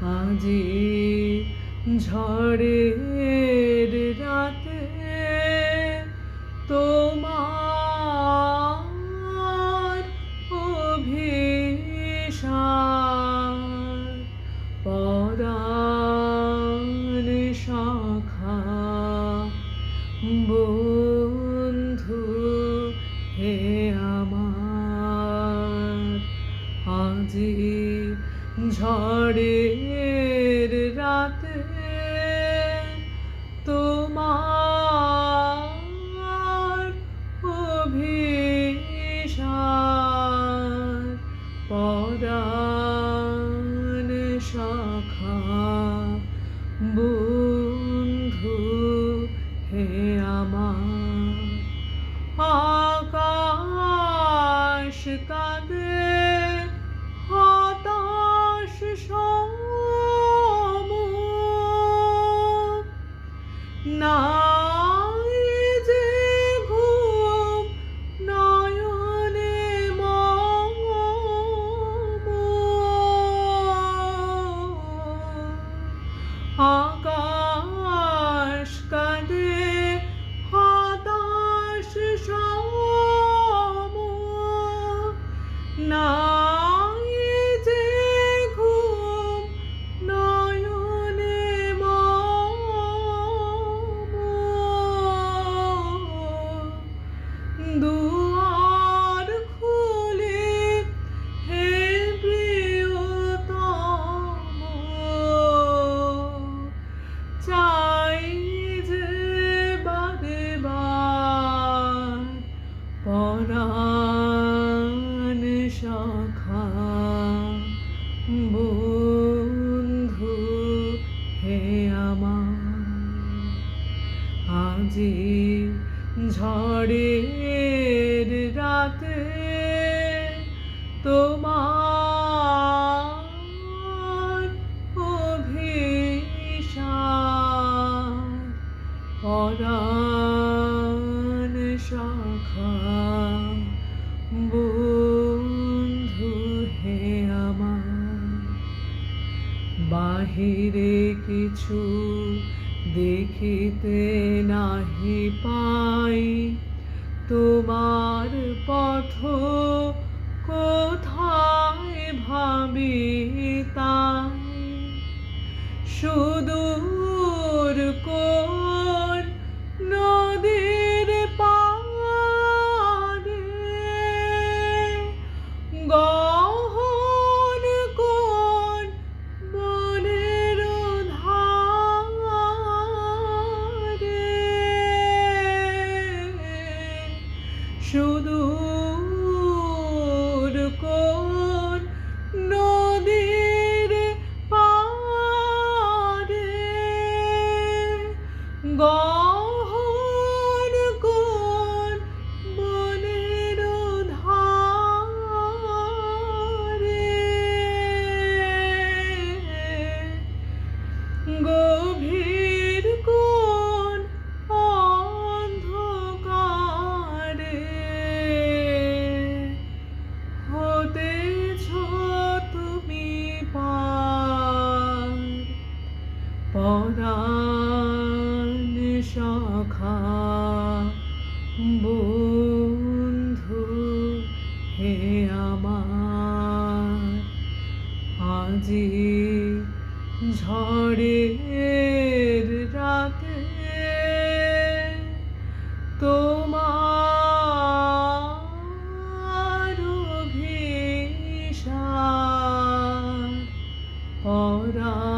আজি ঝড়ে ঝড়ে রাখা বন্ধু হে আমার। আজি ঝড়ের রাতে তোমার বাহিরে কিছু দেখিতে নাহি পাই। তোমার পর শুধু প্রাণ সখা বন্ধু হে আমার। আজি ঝড়ে রাতে তোমার পরা